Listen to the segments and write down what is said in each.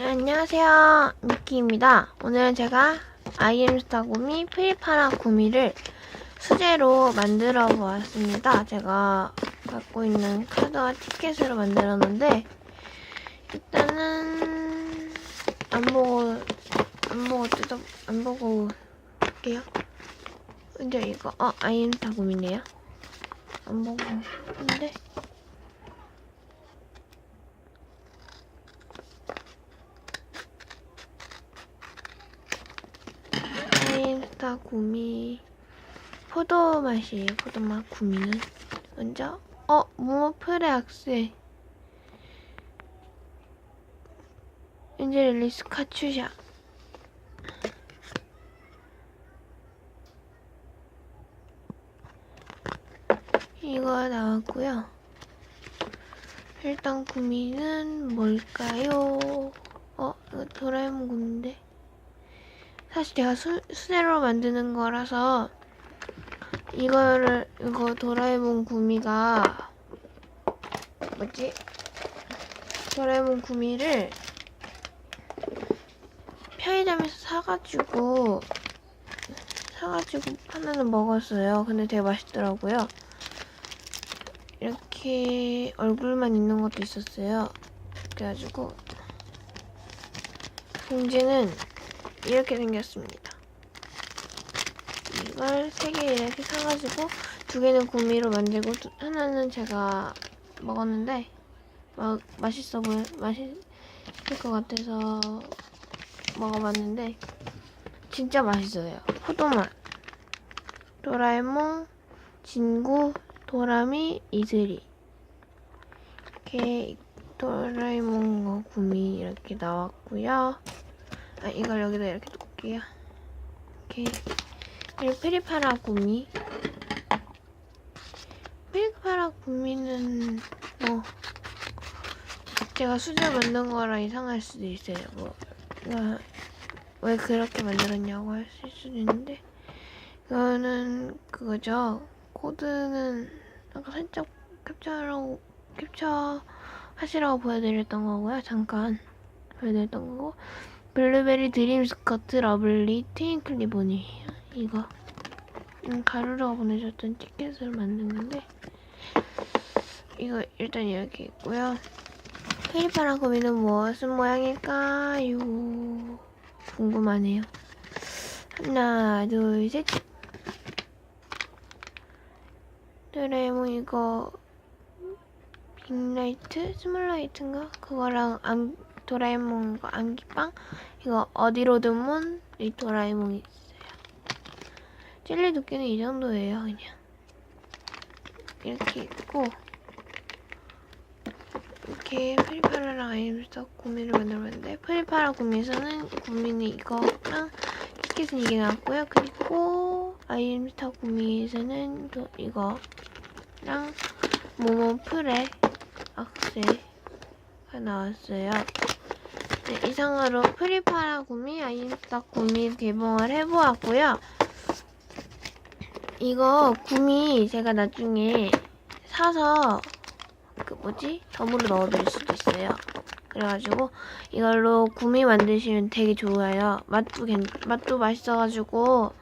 네, 안녕하세요. 미키입니다. 오늘은 제가 아이엠스타 구미 프리파라 구미를 수제로 만들어 보았습니다. 제가 갖고 있는 카드와 티켓으로 만들었는데 일단은 안 보고 안 보고 뜯어 안 보고 할게요. 근데 이거 어 아이엠스타 구미네요. 안 보고 근데 아이엠스타 구미 포도 맛이에요. 포도 맛 구미는 먼저 어 모모 프레 악세 엔젤리스 카츄샤 이거 나왔고요. 일단 구미는 뭘까요? 어 이거 도라에몽 구미인데 사실 제가 수, 수제로 만드는 거라서 이거를 이거 도라에몽 구미가 뭐지? 도라에몽 구미를 편의점에서 사가지고 사가지고 하나는 먹었어요. 근데 되게 맛있더라고요. 이렇게 얼굴만 있는 것도 있었어요. 그래가지고 봉지는 이렇게 생겼습니다. 이걸 세 개 이렇게 사가지고 두 개는 구미로 만들고 두- 하나는 제가 먹었는데 막 맛있어 보여 맛있을 것 같아서 먹어봤는데 진짜 맛있어요. 포도맛 도라에몽 진구 도라미 이슬이 이렇게 도라에몽과 구미 이렇게 나왔고요. 아, 이걸 여기다 이렇게 놓을게요. 이렇게. 그리고 페리파라 구미. 페리파라 구미는 뭐 제가 수제 만든 거라 이상할 수도 있어요. 뭐 이거 왜 그렇게 만들었냐고 하실 수도 있는데 이거는 그거죠. 코드는 아까 살짝 캡처하라고 캡처 하시라고 보여드렸던 거고요. 잠깐 보여드렸던 거고 블루베리 드림 스커트 러블리 트윙클 리본이에요. 이거 음, 가루가 보내줬던 티켓을 만든 건데 이거 일단 이렇게 있고요. 페리파라 고민은 무슨 모양일까요? 궁금하네요. 하나, 둘, 셋. 도라에몽 이거 빅라이트? 스몰라이트인가? 그거랑 안, 도라에몽 이거 안기빵? 이거 어디로드문? 이 도라에몽이 있어요. 젤리 두께는 이 정도예요, 그냥. 이렇게 있고 이렇게 프리파라랑 아이엠스타 구미를 만들었는데 프리파라 구미에서는 구미는 이거랑 티켓은 이게 나왔고요. 그리고 아이엠스타 구미에서는 또 이거랑 모모 프레 악세가 나왔어요. 네, 이상으로 프리파라 구미, 아이엠스타 구미 개봉을 해보았고요. 이거 구미 제가 나중에 사서 그 뭐지 덤으로 넣어드릴 수도 있어요. 그래가지고 이걸로 구미 만드시면 되게 좋아요. 맛도 괜, 맛도 맛있어가지고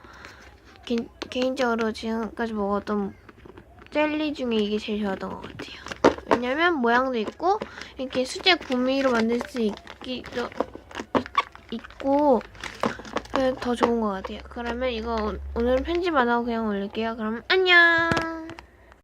개, 개인적으로 지금까지 먹었던 젤리 중에 이게 제일 좋았던 것 같아요. 왜냐면 모양도 있고 이렇게 수제 구미로 만들 수 있 기도 있- 있고 더 좋은 것 같아요. 그러면 이거 오늘 편집 안 하고 그냥 올릴게요. 그럼 안녕.